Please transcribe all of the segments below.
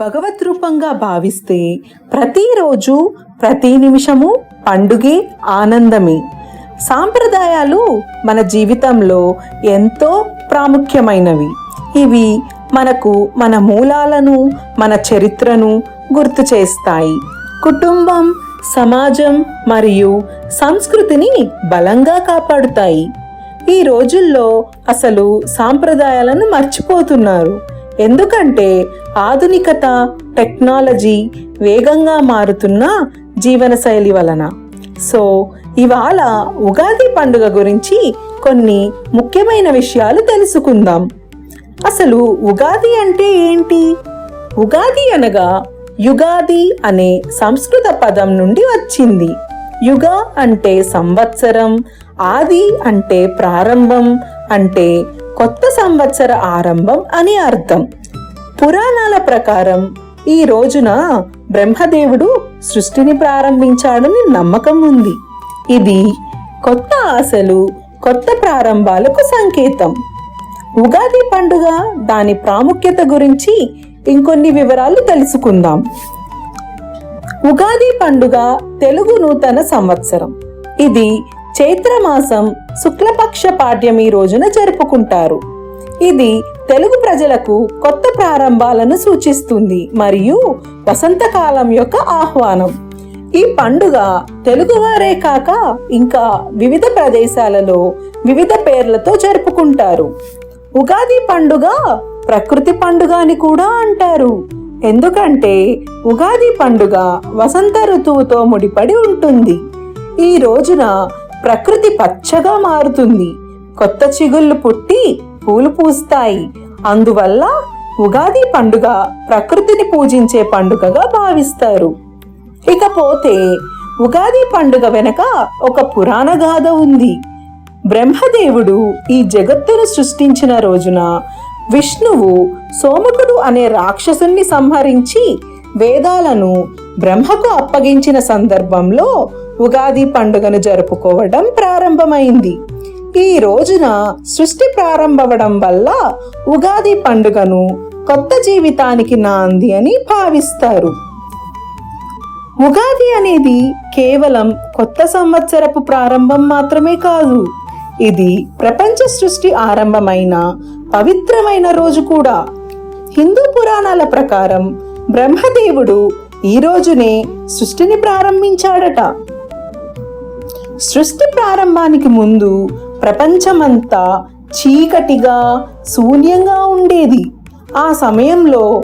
భగవద్ రూపంగా భావిస్తే ప్రతిరోజు ప్రతి నిమిషము పండుగే ఆనందమే. సాంప్రదాయాలు మన జీవితంలో ఎంతో ప్రాముఖ్యమైనవి. ఇవి మనకు మన మూలాలను మన చరిత్రను గుర్తు చేస్తాయి. కుటుంబం సమాజం మరియు సంస్కృతిని బలంగా కాపాడుతాయి. ఈ రోజుల్లో అసలు సాంప్రదాయాలను మర్చిపోతున్నారు. ఎందుకంటే ఆధునికత టెక్నాలజీ వేగంగా మారుతున్న జీవనశైలి వలన. సో ఇవాళ ఉగాది పండుగ గురించి కొన్ని ముఖ్యమైన విషయాలు తెలుసుకుందాం. అసలు ఉగాది అంటే ఏంటి? ఉగాది అనగా యుగాది అనే సంస్కృత పదం నుండి వచ్చింది. యుగ అంటే సంవత్సరం ఆది అంటే ప్రారంభం అంటే కొత్త సంవత్సర ఆరంభం అని అర్థం. పురాణాల ప్రకారం ఈ రోజున బ్రహ్మదేవుడు సృష్టిని ప్రారంభించాడని నమ్మకం ఉంది. ఇది కొత్త ఆశలు కొత్త ప్రారంభాలకు సంకేతం. ఉగాది పండుగ దాని ప్రాముఖ్యత గురించి ఇంకొన్ని వివరాలు తెలుసుకుందాం. ఉగాది పండుగ తెలుగు నూతన సంవత్సరం. ఇది చైత్రమాసం శుక్లపక్ష పాఠ్యమి రోజున జరుపుకుంటారు. ఇది తెలుగు ప్రజలకు కొత్త ప్రారంభాలను సూచిస్తుంది మరియు వసంతకాలం యొక్క ఆహ్వానం. ఈ పండుగ తెలుగువారే కాక ఇంకా వివిధ ప్రదేశాలలో వివిధ పేర్లతో జరుపుకుంటారు. ఉగాది పండుగ ప్రకృతి పండుగ అని కూడా అంటారు. ఎందుకంటే ఉగాది పండుగ వసంత ఋతువుతో ముడిపడి ఉంటుంది. ఈ రోజున ప్రకృతి పచ్చగా మారుతుంది. కొత్త చిగుళ్ళు పుట్టి పూలు పూస్తాయి. అందువల్ల ఉగాది పండుగ ప్రకృతిని పూజించే పండుగగా భావిస్తారు. ఇకపోతే ఉగాది పండుగ వెనక ఒక పురాణ గాథ ఉంది. బ్రహ్మదేవుడు ఈ జగత్తును సృష్టించిన రోజున విష్ణువు సోమకుడు అనే రాక్షసుణ్ణి సంహరించి వేదాలను బ్రహ్మకు అప్పగించిన సందర్భంలో ఉగాది పండుగను జరుపుకోవడం ప్రారంభమైంది. ఈ రోజున సృష్టి ప్రారంభవడం వల్ల ఉగాది పండుగను కొత్త జీవితానికి నాంది అని భావిస్తారు. ఉగాది అనేది కేవలం కొత్త సంవత్సరపు ప్రారంభం మాత్రమే కాదు ఇది ప్రపంచ సృష్టి ఆరంభమైన పవిత్రమైన రోజు కూడా. హిందూ పురాణాల ప్రకారం బ్రహ్మదేవుడు ఈ రోజునే సృష్టిని ప్రారంభించాడట. సృష్టి ప్రారంభానికి ముందు ప్రపంచమంతా చీకటిగా శూన్యంగా ఉండేది. ఆ సమయంలో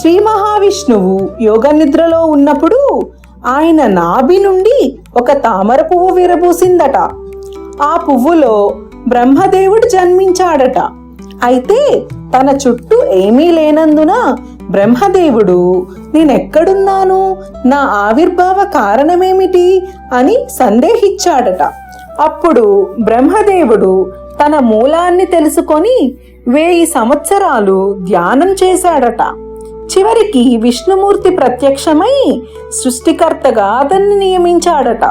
శ్రీ మహావిష్ణువు యోగ నిద్రలో ఉన్నప్పుడు ఆయన నాభి నుండి ఒక తామర పువ్వు విరబూసిందట. ఆ పువ్వులో బ్రహ్మదేవుడు జన్మించాడట. అయితే తన చుట్టూ ఏమీ లేనందున బ్రహ్మదేవుడు నేనెక్కడున్నాను? నా ఆవిర్భావ కారణమేమిటి? అని సందేహించాడట. అప్పుడు బ్రహ్మదేవుడు తన మూలాన్ని తెలుసుకొని వేయి సంవత్సరాలు ధ్యానం చేశాడట. చివరికి విష్ణుమూర్తి ప్రత్యక్షమై సృష్టికర్తగా అతన్ని నియమించాడట.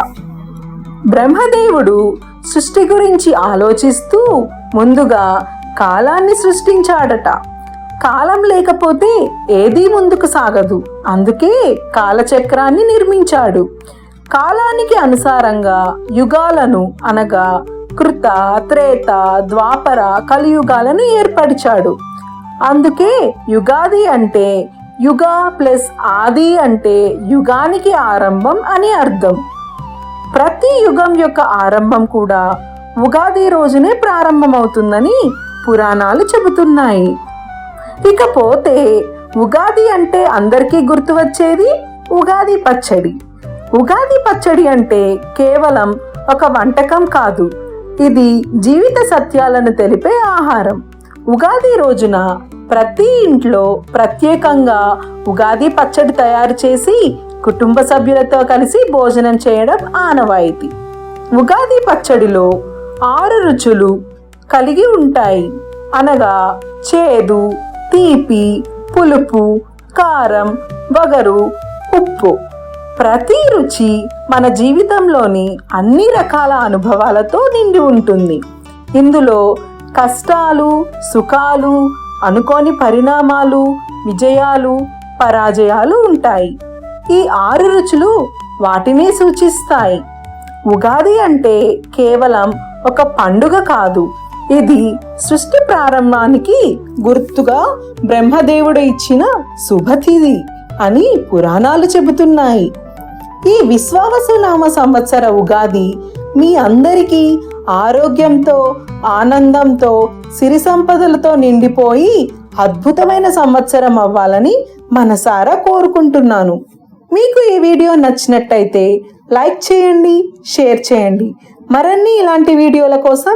బ్రహ్మదేవుడు సృష్టి గురించి ఆలోచిస్తూ ముందుగా కాలాన్ని సృష్టించాడట. కాలం లేకపోతే ఏదీ ముందుకు సాగదు. అందుకే కాలచక్రాన్ని నిర్మించాడు. కాలానికి అనుసారంగా యుగాలను అనగా కృత త్రేత ద్వాపర కలియుగాలను ఏర్పరిచాడు. అందుకే యుగాది అంటే యుగ ప్లస్ ఆది అంటే యుగానికి ఆరంభం అని అర్థం. ప్రతి యుగం యొక్క ఆరంభం కూడా ఉగాది రోజునే ప్రారంభమవుతుందని పురాణాలు చెబుతున్నాయి. ఇకపోతే ఉగాది అంటే అందరికీ గుర్తు వచ్చేది ఉగాది పచ్చడి. ఉగాది పచ్చడి అంటే కేవలం ఒక వంటకం కాదు ఇది జీవిత సత్యాలను తెలిపే ఆహారం. ఉగాది రోజున ప్రతి ఇంట్లో ప్రత్యేకంగా ఉగాది పచ్చడి తయారు చేసి కుటుంబ సభ్యులతో కలిసి భోజనం చేయడం ఆనవాయితీ. ఉగాది పచ్చడిలో ఆరు రుచులు కలిగి ఉంటాయి. అనగా చేదు తీపి పులుపు కారం వగరు ఉప్పు. ప్రతి రుచి మన జీవితంలోని అన్ని రకాల అనుభవాలతో నిండి ఉంటుంది. ఇందులో కష్టాలు సుఖాలు అనుకోని పరిణామాలు విజయాలు పరాజయాలు ఉంటాయి. ఈ ఆరు రుచులు వాటినే సూచిస్తాయి. ఉగాది అంటే కేవలం ఒక పండుగ కాదు. ఇది సృష్టి ప్రారంభానికి గుర్తుగా బ్రహ్మదేవుడు ఇచ్చిన శుభతిథి అని పురాణాలు చెబుతున్నాయి. ఈ విశ్వావసునామ సంవత్సర ఉగాది మీ అందరికీ ఆరోగ్యంతో ఆనందంతో సిరి సంపదలతో నిండిపోయి అద్భుతమైన సంవత్సరం అవ్వాలని మనసారా కోరుకుంటున్నాను. మీకు ఈ వీడియో నచ్చినట్టయితే లైక్ చేయండి షేర్ చేయండి. మరిన్ని ఇలాంటి వీడియోల కోసం